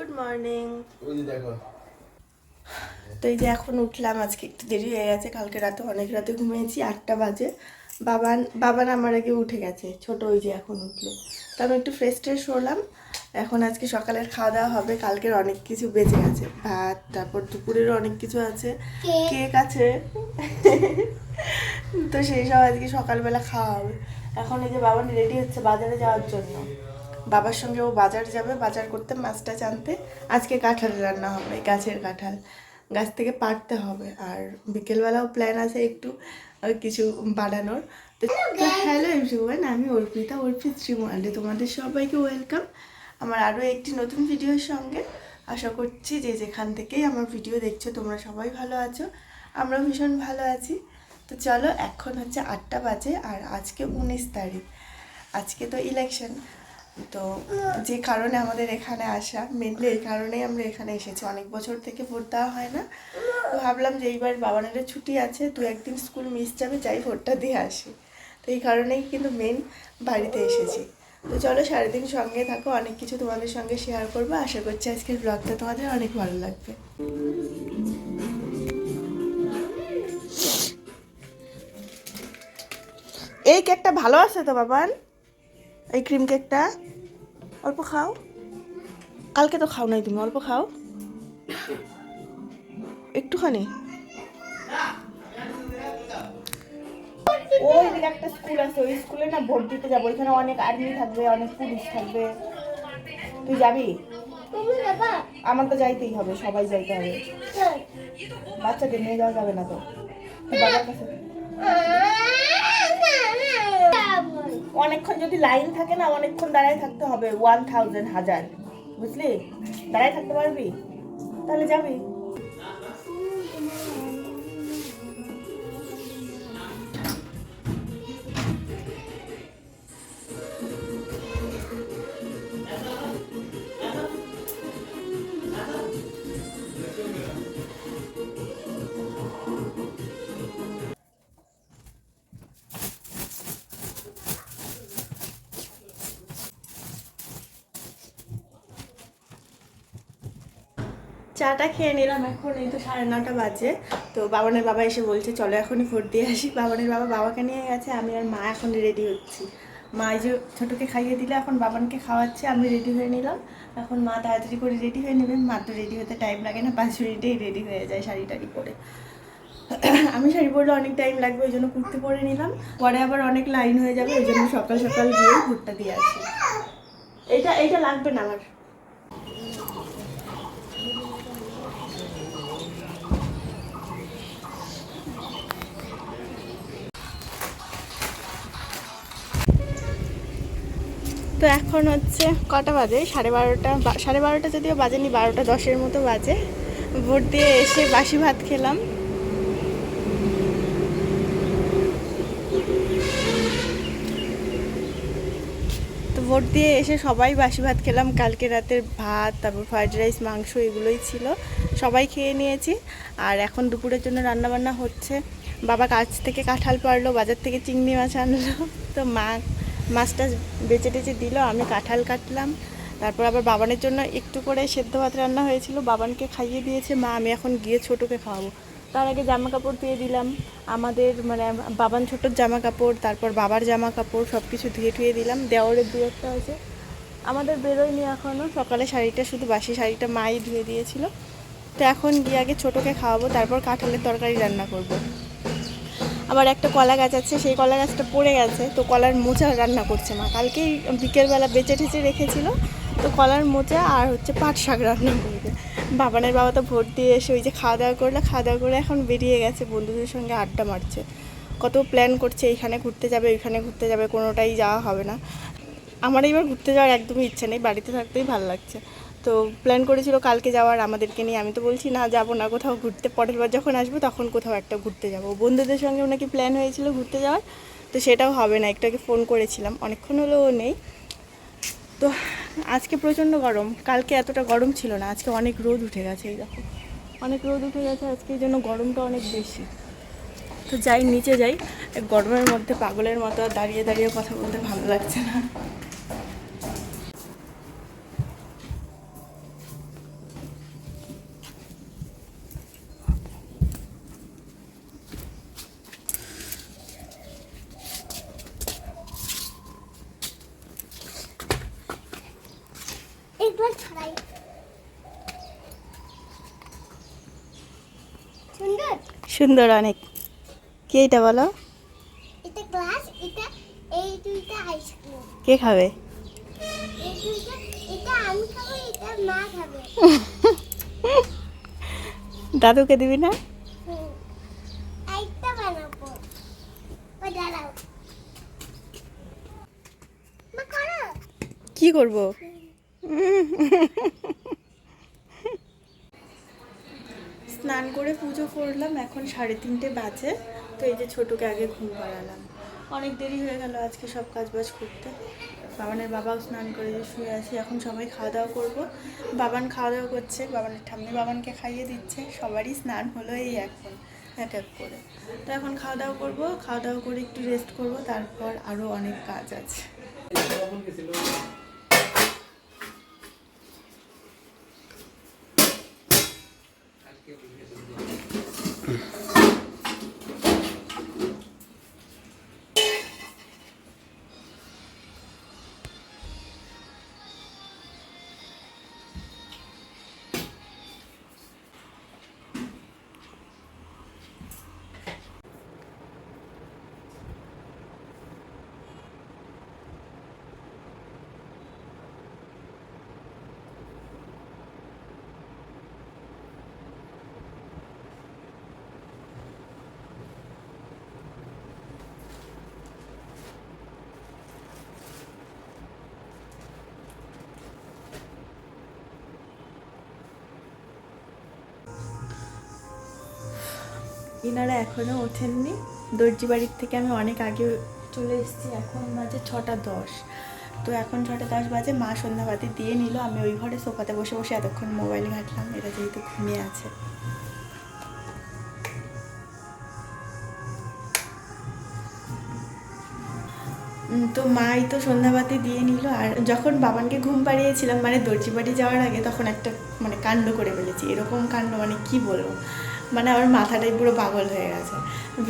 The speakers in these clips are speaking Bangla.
গুড মর্নিং দেখো। তো এই যে এখন উঠলাম আজকে একটু দেরি হয়ে গেছে কালকে রাতে অনেক রাতে ঘুমিয়েছি আটটা বাজে। বাবান বাবান আমার আগে উঠে গেছে ছোট ওই যে এখন উঠল। তো আমি একটু ফ্রেশ ট্রেশ হলাম এখন আজকে সকালের খাওয়া দাওয়া হবে কালকের অনেক কিছু বেঁচে গেছে। ভাত তারপর দুপুরেরও অনেক কিছু আছে। কেক। আছে। তো সেই সব আজকে সকালবেলা খাওয়া হবে। এখন এই যে বাবান রেডি হচ্ছে বাজারে যাওয়ার জন্য। বাবার সঙ্গে ও বাজার যাবে বাজার করতে মাছটা জানতে আজকে কাঁঠাল রান্না হবে গাছের কাঁঠাল। গাছ থেকে পাড়তে হবে। আর বিকেলবেলাও প্ল্যান আছে একটু কিছু বানানোর তো হ্যালো এভরিওয়ান আমি অর্পিতা অর্পিত শ্রীমোয়ালে তোমাদের সবাইকে ওয়েলকাম আমার আরও একটি নতুন ভিডিওর সঙ্গে। আশা করছি যে যেখান থেকেই আমার ভিডিও দেখছ তোমরা সবাই ভালো আছো। আমরা ভীষণ ভালো আছি। তো চলো এখন হচ্ছে আটটা বাজে আর আজকে উনিশ তারিখ। আজকে তো ইলেকশন তো যে কারণে আমাদের এখানে আসা মেনলি এই কারণেই আমরা এখানে এসেছি। অনেক বছর থেকে ভোট দেওয়া হয় না। তো ভাবলাম যে এইবার বাবানের ছুটি আছে, দু একদিন স্কুল মিস যাবে, যাই ভোটটা দিয়ে আসি। তো এই কারণেই কিন্তু মেন বাড়িতে এসেছি। তো চলো সারাদিন সঙ্গে থাকো, অনেক কিছু তোমাদের সঙ্গে শেয়ার করব। আশা করছি আজকের ব্লগটা তোমাদের অনেক ভালো লাগবে। এই কেকটা ভালো আছে তো, বাবান? এই ক্রিম কেকটা অল্প খাও। কালকে তো খাও নাই তুমি, অল্প খাও। একটুখানি। ওই দিকে একটা স্কুল আছে, ওই স্কুলে না ভোট দিতে যাব। ওইখানে অনেক আর্মি থাকবে, অনেক পুলিশ থাকবে। তুই যাবি? আমার তো যাইতেই হবে, সবাই যাইতে হবে। বাচ্চাদের নিয়ে যাওয়া যাবে না তো। বাবার কাছে। অনেকক্ষণ যদি লাইন থাকে না, অনেকক্ষণ দাঁড়ায় থাকতে হবে। ওয়ান থাউজেন্ড হাজার। বুঝলি? দাঁড়ায় থাকতে পারবি? তাহলে যাবি। চাটা খেয়ে নিলাম এখন, এই তো সাড়ে নটা বাজে। তো বাবানের বাবা এসে বলছে, চলো এখনই ভোট দিয়ে আসি। বাবানের বাবা বাবাকে নিয়ে গেছে, আমি আর মা এখন রেডি হচ্ছি। মা যে ছোটোকে খাইয়ে দিলে, এখন বাবানকে খাওয়াচ্ছে, আমি রেডি হয়ে নিলাম। এখন মা তাড়াতাড়ি করে রেডি হয়ে নেবেন মা তো রেডি হতে টাইম লাগে না, পাঁচ মিনিটেই রেডি হয়ে যায় শাড়ি টাড়ি পরে। আমি শাড়ি পরলে অনেক টাইম লাগবে, ওই জন্য কুর্তি পরে নিলাম। পরে আবার অনেক লাইন হয়ে যাবে, ওই জন্য সকাল সকাল গিয়ে ভোটটা দিয়ে আসি। এটা এটা লাগবে না আমার। তো এখন হচ্ছে কটা বাজে? সাড়ে বারোটা সাড়ে বারোটা যদিও বাজেনি, বারোটা দশের মতো বাজে। ভোট দিয়ে এসে বাসি ভাত খেলাম। তো ভোট দিয়ে এসে সবাই বাসি ভাত খেলাম। কালকে রাতের ভাত, তারপর ফ্রাইড রাইস, মাংস এগুলোই ছিল। সবাই খেয়ে নিয়েছি। আর এখন দুপুরের জন্য রান্নাবান্না হচ্ছে। বাবা কাছ থেকে কাঁঠাল পারল বাজার থেকে চিংড়ি মাছ আনলো। তো মা মাছটা বেচে টেচে দিল, আমি কাঁঠাল কাটলাম। তারপর আবার বাবানের জন্য একটু করে সেদ্ধ ভাত রান্না হয়েছিল, বাবানকে খাইয়ে দিয়েছে, মা আমি এখন গিয়ে ছোটোকে খাওয়াবো। তার আগে জামা কাপড় দিয়ে দিলাম, আমাদের মানে বাবান ছোটোর জামা কাপড় তারপর বাবার জামা কাপড় সব কিছু ধুয়ে টুয়ে দিলাম দেওয়ারের দু একটা আছে। আমাদের বেরোয়নি এখনও সকালে শাড়িটা শুধু বাসি শাড়িটা মাই ধুয়ে দিয়েছিল। তো এখন গিয়ে আগে ছোটোকে খাওয়াবো, তারপর কাঁঠালের তরকারি রান্না করব। আবার একটা কলা গাছ আছে, সেই কলা গাছটা পড়ে গেছে, তো কলার মোচা রান্না করছে মা। কালকেই বিকেলবেলা বেঁচে ঠেচে রেখেছিল, তো কলার মোচা আর হচ্ছে পাট শাক রান্না করবে। বাবানের বাবা তো ভোট দিয়ে এসে ওই যে খাওয়া দাওয়া করলে, খাওয়া দাওয়া করে এখন বেরিয়ে গেছে, বন্ধুদের সঙ্গে আড্ডা মারছে। কত প্ল্যান করছে এইখানে ঘুরতে যাবে, ওইখানে ঘুরতে যাবে, কোনোটাই যাওয়া হবে না। আমার এবার ঘুরতে যাওয়ার একদমই ইচ্ছে নেই, বাড়িতে থাকতেই ভালো লাগছে। তো প্ল্যান করেছিল কালকে যাওয়ার, আমাদেরকে নিয়ে। আমি তো বলছি, না, যাব না, কোথাও ঘুরতে। পরের বার যখন আসব, তখন কোথাও একটা ঘুরতে যাব। বন্ধুদের সঙ্গে নাকি প্ল্যান হয়েছিল ঘুরতে যাওয়ার, তো সেটাও হবে না। একটু আগে ফোন করেছিলাম। অনেকক্ষণ হলেও নেই। তো আজকে প্রচণ্ড গরম। কালকে এতটা গরম ছিল না। আজকে অনেক রোদ উঠে গেছে, এই দেখো। অনেক রোদ উঠে গেছে। আজকে এই জন্য গরমটা অনেক বেশি। তো যাই, নিচে যাই। গরমের মধ্যে পাগলের মতো দাঁড়িয়ে দাঁড়িয়ে কথা বলতে ভালো লাগছে না। সুন্দর অনেক। কে এটা বলো? এটা গ্লাস এটা এই দুইটা আইসক্রিম কে খাবে? এই দুইটা এটা আমি খাব এটা মা খাবে। দাদুকে দিবি না? হুম। একটা বানাবো। ও দাঁড়াও। মা করো। কি করব? স্নান করে পুজো করলাম, এখন সাড়ে তিনটে বাজে। তো এই যে ছোটকে আগে ঘুম পাড়ালাম। অনেক দেরি হয়ে গেল আজকে সব কাজ বাজ করতে। বাবানের বাবাও স্নান করে যে শুয়ে আছি, এখন সবাই খাওয়া দাওয়া করব। বাবান খাওয়া দাওয়া করছে, বাবানের ঠাম্মি বাবানকে খাইয়ে দিচ্ছে। সবারই স্নান হলো এই এখন, এক এক করে। তো এখন খাওয়া দাওয়া করব খাওয়া দাওয়া করে একটু রেস্ট করব, তারপর আরও অনেক কাজ আছে। ইনারা এখনও ওঠেননি। দর্জি বাড়ির থেকে আমি অনেক আগে চলে এসেছি, এখন বাজে ছটা দশ। তো এখন ছটা দশ বাজে, মা সন্ধ্যাবাতি দিয়ে নিল, আমি ওই ঘরে সোফাতে বসে বসে এতক্ষণ মোবাইল ঘাটলাম, এরা যেহেতু ঘুমিয়ে আছে। তো মাই তো সন্ধ্যাবাতি দিয়ে নিল, আর যখন বাবানকে ঘুম পাড়িয়েছিলাম মানে দর্জি বাড়ি যাওয়ার আগে, তখন একটা মানে কাণ্ড করে ফেলেছি। এরকম কাণ্ড মানে কি বলব? মানে আমার মাথাটাই পুরো পাগল হয়ে গেছে।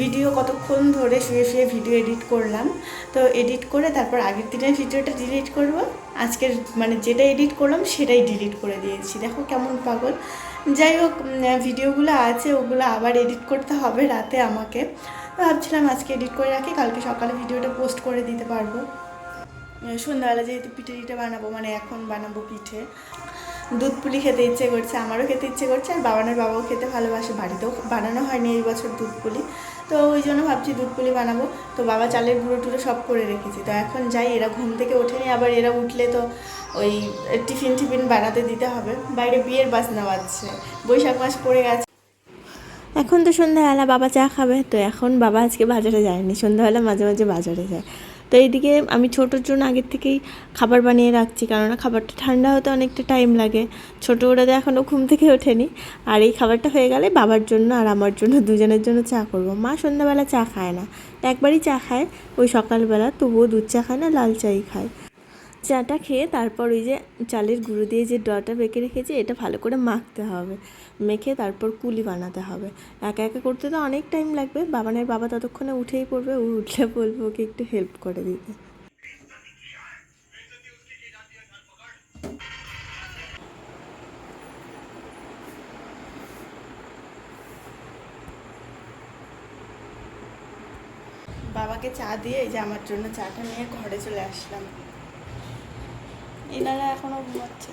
ভিডিও কতক্ষণ ধরে শুয়ে শুয়ে ভিডিও এডিট করলাম, তো এডিট করে তারপর আগের দিনের ভিডিওটা ডিলিট করব। আজকের মানে যেটা এডিট করলাম সেটাই ডিলিট করে দিয়েছি। দেখো কেমন পাগল। যাই হোক ভিডিওগুলো আছে, ওগুলো আবার এডিট করতে হবে রাতে আমাকে। ভাবছিলাম আজকে এডিট করে রাখি, কালকে সকালে ভিডিওটা পোস্ট করে দিতে পারব। সন্ধ্যাবেলা যেহেতু পিঠে টিঠে বানাবো মানে এখন বানাবো পিঠে। দুধ পুলি খেতে ইচ্ছে করছে, আমারও খেতে ইচ্ছে করছে, আর বাবানের বাবাও খেতে ভালোবাসে। বাড়িতেও বানানো হয়নি এই বছর দুধ পুলি তো ওই জন্য ভাবছি দুধ পুলি বানাবো। তো বাবা চালের গুঁড়ো টুড়ো সব করে রেখেছি। তো এখন যাই, এরা ঘুম থেকে ওঠেনি, আবার এরা উঠলে তো ওই টিফিন টিফিন বানাতে দিতে হবে। বাইরে বিয়ের বাজনা বাজছে, বৈশাখ মাস পড়ে গেছে। এখন তো সন্ধ্যাবেলা বাবা চা খাবে, তো এখন বাবা আজকে বাজারে যায়নি। সন্ধ্যাবেলা মাঝে মাঝে বাজারে যায়। তো এইদিকে আমি ছোটোর জন্য আগের থেকেই খাবার বানিয়ে রাখছি, কেননা খাবারটা ঠান্ডা হতে অনেকটা টাইম লাগে। ছোটো ওরা তো এখনও ঘুম থেকে ওঠেনি। আর এই খাবারটা হয়ে গেলে বাবার জন্য আর আমার জন্য, দুজনের জন্য চা করব। মা সন্ধ্যাবেলা চা খায় না। একবারই চা খায়, ওই সকালবেলা, তবুও দুধ চা খায় না, লাল চাই খায়। চাটা খেয়ে তারপর ওই যে চালের গুঁড়ো দিয়ে যে ডটা বেঁকে রেখেছি, এটা ভালো করে মাখতে হবে। মেখে তারপর কুলি বানাতে হবে। একা একা করতে তো অনেক টাইম লাগবে। বাবানের বাবা ততক্ষণে উঠেই পড়বে। ও উঠলে বলব ওকে একটু হেল্প করে দিতে। বাবাকে চা দিয়ে এই যে আমার জন্য চাটা নিয়ে ঘরে চলে আসলাম। এনারা এখনও ঘুমাচ্ছে।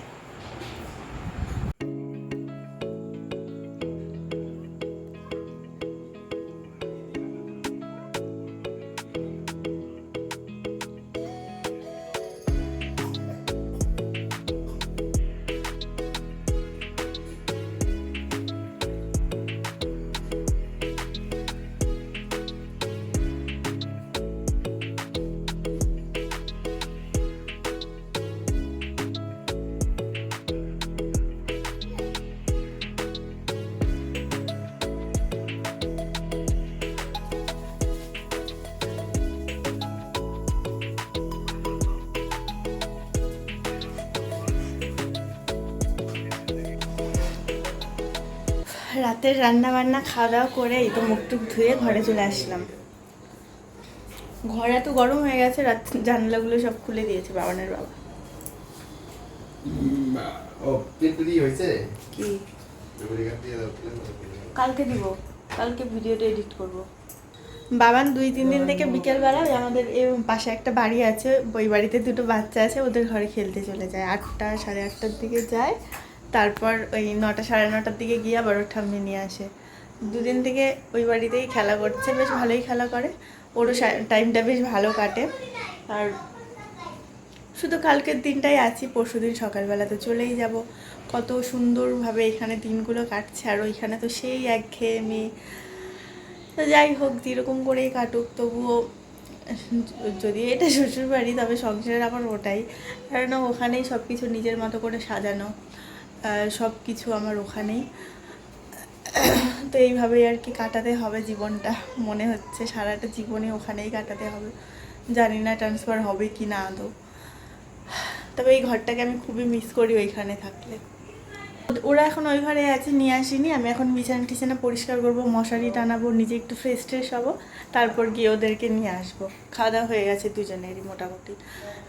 রাতের রান্না বান্না খাওয়া দাওয়া করে এই তো মুখ টুক ধুয়ে ঘরে চলে আসলাম। ঘরে এত গরম হয়ে গেছে রাত জানলাগুলো সব খুলে দিয়েছে বাবানের বাবা। ও হয়েছে? কি? কালকে দিব কালকে ভিডিওটা এডিট করব। বাবান দুই তিন দিন থেকে বিকেলবেলা আমাদের এই পাশে একটা বাড়ি আছে ওই বাড়িতে দুটো বাচ্চা আছে ওদের ঘরে খেলতে চলে যায়। আটটা সাড়ে আটটার দিকে যায়। তারপর ওই নটা সাড়ে নটার দিকে গিয়ে আবার ওর ঠাম্মি নিয়ে আসে। দুদিন থেকে ওই বাড়িতেই খেলা করছে, বেশ ভালোই খেলা করে। ওরও টাইমটা বেশ ভালো কাটে। আর শুধু কালকের দিনটাই আছি পরশু দিন সকালবেলা তো চলেই যাব। কত সুন্দরভাবে এখানে দিনগুলো কাটছে, আর ওইখানে তো সেই একঘেয়েমি। তো যাই হোক, যেরকম করেই কাটুক, তবুও যদি এটা শ্বশুর বাড়ি তবে সংসারের আবার ওটাই। কারণ ওখানেই সব কিছু নিজের মতো করে সাজানো। সব কিছু আমার ওখানেই। তো এইভাবেই আর কি কাটাতে হবে জীবনটা, মনে হচ্ছে সারাটা জীবনে ওখানেই কাটাতে হবে। জানি না ট্রান্সফার হবে কি না আদৌ। তবে এই ঘরটাকে আমি খুবই মিস করি ওইখানে থাকলে। ওরা এখন ওই ঘরে আছে, নিয়ে আসিনি। আমি এখন বিছানা টিছানা পরিষ্কার করব, মশারি টানাবো, নিজে একটু ফ্রেশ ট্রেশ হব, তারপর গিয়ে ওদেরকে নিয়ে আসব। খাওয়া দাওয়া হয়ে গেছে দুজনেরই মোটামুটি।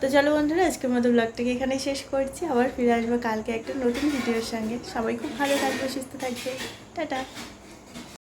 তো চলো বন্ধুরা, আজকের মতো ব্লগটাকে এখানে শেষ করছি। আবার ফিরে আসব কালকে একটা নতুন ভিডিওর সঙ্গে। সবাই খুব ভালো থাকবে, সুস্থ থাকবে। টাটা।